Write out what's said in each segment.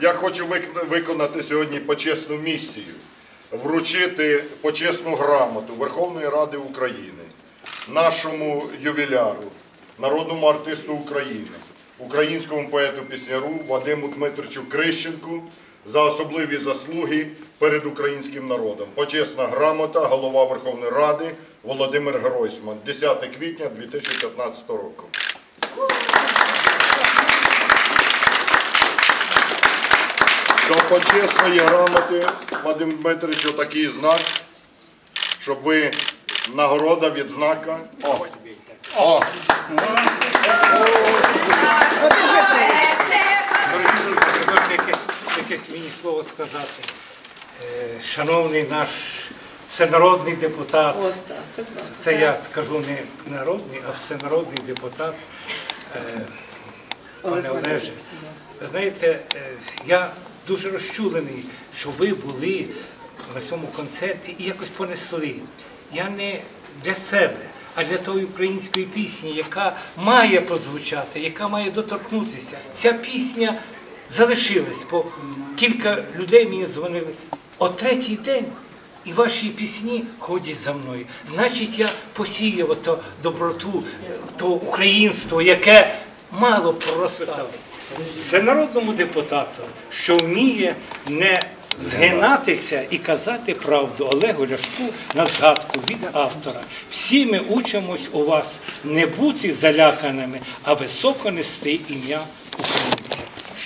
Я хочу вик- виконати сьогодні почесну місію, вручити почесну грамоту Верховної Ради України нашому ювіляру, народному артисту України, українському поету-пісняру Вадиму Дмитричу Крищенку за особливі заслуги перед українським народом. Почесна грамота, голова Верховної Ради Володимир Гройсман, 10 квітня 2015 року. До почесної грамоти, Вадим Дмитрович, отакий знак, щоб ви нагорода, відзнака. О, о, якесь, якесь мені слово сказати. Е, Шановний наш всенародний депутат, це я скажу не народний, а всенародний депутат, е, пане Олеже. Ви знаєте, е, я дуже розчулений, що ви були на цьому концерті і якось понесли. Я не для себе, а для тої української пісні, яка має прозвучати, яка має доторкнутися. Ця пісня залишилась, бо кілька людей мені дзвонили о третій день. І ваші пісні ходять за мною. Значить, я посіяв ото доброту, е, то українство, яке мало проростало. Всенародному депутату, що вміє не згинатися і казати правду Олегу Ляшку на згадку від автора. Всі ми учимось у вас не бути заляканими, а високо нести ім'я українця.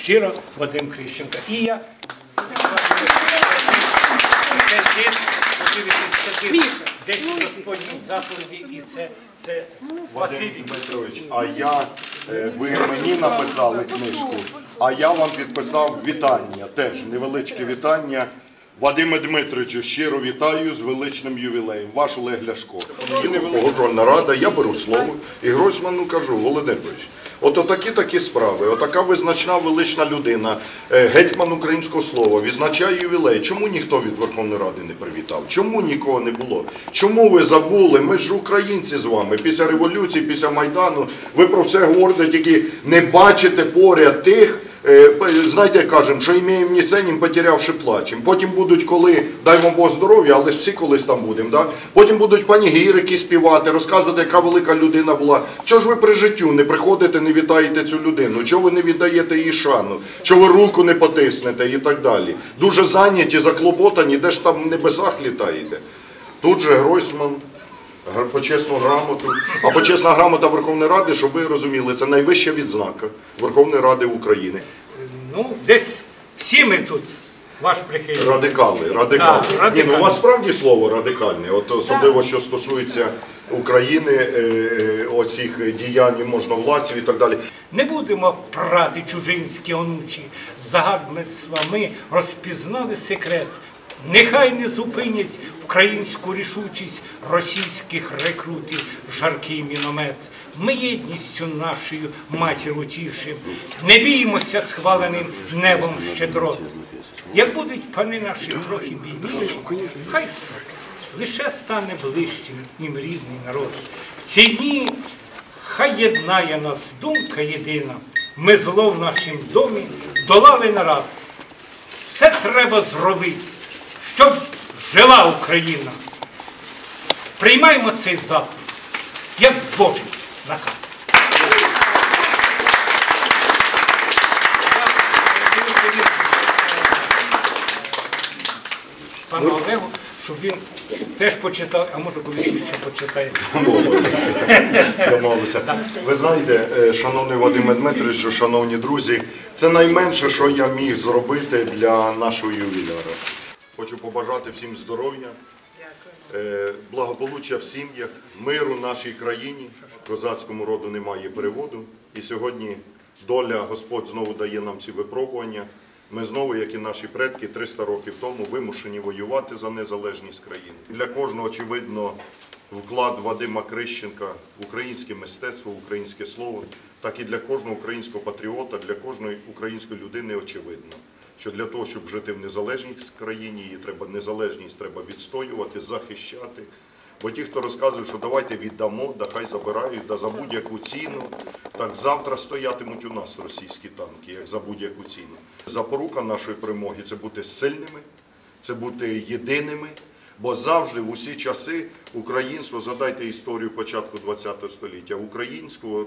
Щиро Вадим Крищенко. І я десь, це Господні заповіді, і це, це Вадим. Дмитрович, а я, ви мені написали книжку, а я вам підписав вітання, теж невеличке вітання. Вадиме Дмитровичу, щиро вітаю з величним ювілеєм. Ваш Олег Ляшко. Погоджувальна рада, я беру слово і Гройсману кажу, Володимирович, от такі такі справи, отака визначна велична людина, е, гетьман українського слова, відзначає ювілей. Чому ніхто від Верховної Ради не привітав? Чому нікого не було? Чому ви забули? Ми ж українці з вами. Після революції, після Майдану, ви про все говорите, тільки не бачите поряд тих. Е, Знаєте, кажемо, що імеємо ні ценім, потерявши плачем. Потім будуть, коли дай вам Бог здоров'я, але ж всі колись там будемо. Потім будуть панігірики співати, розказувати, яка велика людина була. Чого ж ви при життю не приходите, не вітаєте цю людину? Чого ви не віддаєте їй шану? Чого ви руку не потиснете і так далі? Дуже зайняті, заклопотані, де ж там в небесах літаєте? Тут же Гройсман. Почесну грамоту. А почесна грамота Верховної Ради, щоб ви розуміли, це найвища відзнака Верховної Ради України. Ну, десь всі ми тут, ваш прихильник. Радикали, радикали. Так, Ні, ну у вас справді слово радикальне, от особливо що стосується України, е, е, оцих діянь можновладців і так далі. Не будемо прати чужинські онучі. Загарбництва ми розпізнали секрет. Нехай не зупинять українську рішучість російських рекрутів жаркий міномет. Ми єдністю нашою матір утішим. Не біймося схваленим небом щедрот. Як будуть пани наші трохи бідніші, хай лише стане ближчим їм рідний народ. Ці дні Хай єднає нас думка єдина. Ми зло в нашім домі долали нараз. Все треба зробити, щоб жила Україна. Приймаємо цей заклик, як Божий наказ. Пану Олегу, щоб він теж почитав, а може колись ще почитає. Домовилися. Домовилися. Ви знаєте, е, шановний Вадиме Дмитровичу, шановні друзі, це найменше, що я міг зробити для нашого ювіляра. Хочу побажати всім здоров'я, е, благополуччя в сім'ях, миру нашій країні. Козацькому роду немає переводу. І сьогодні доля Господь знову дає нам ці випробування. Ми знову, як і наші предки, 300 років тому вимушені воювати за незалежність країни. Для кожного, очевидно, вклад Вадима Крищенка в українське мистецтво, в українське слово, так і для кожного українського патріота, для кожної української людини очевидно, що для того, щоб жити в незалежній країні, її треба незалежність треба відстоювати, захищати. Бо ті, хто розказує, що давайте віддамо, да хай забирають, да за будь-яку ціну, так завтра стоятимуть у нас російські танки, як за будь-яку ціну. Запорука нашої перемоги це бути сильними, це бути єдиними. Бо завжди в усі часи українство, задайте історію початку ХХ століття, українського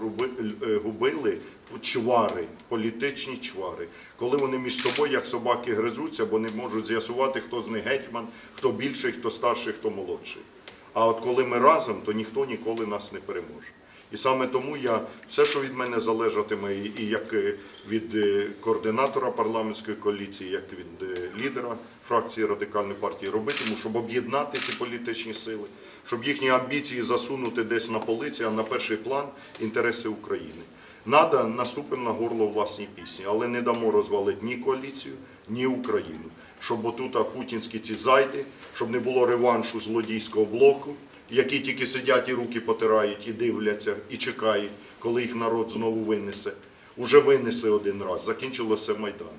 е, губили чвари, політичні чвари, коли вони між собою, як собаки, гризуться, бо не можуть з'ясувати, хто з них гетьман, хто більший, хто старший, хто молодший. А от коли ми разом, то ніхто ніколи нас не переможе. І саме тому я все, що від мене залежатиме, і як е, від е, координатора парламентської коаліції, як від лідера фракції радикальної партії, робитиму, щоб об'єднати ці політичні сили, щоб їхні амбіції засунути десь на полиці, а на перший план інтереси України. Надо наступимо на горло власній пісні, але не дамо розвалити ні коаліцію, ні Україну. Щоб отут путінські ці зайди, щоб не було реваншу злодійського блоку, які тільки сидять і руки потирають, і дивляться, і чекають, коли їх народ знову винесе. Уже винесли один раз, закінчилося Майданом.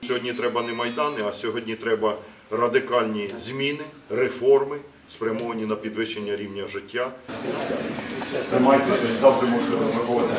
Сьогодні треба не майдани, а сьогодні треба радикальні зміни, реформи, спрямовані на підвищення рівня життя. Тримайтеся, завжди можете розраховувати.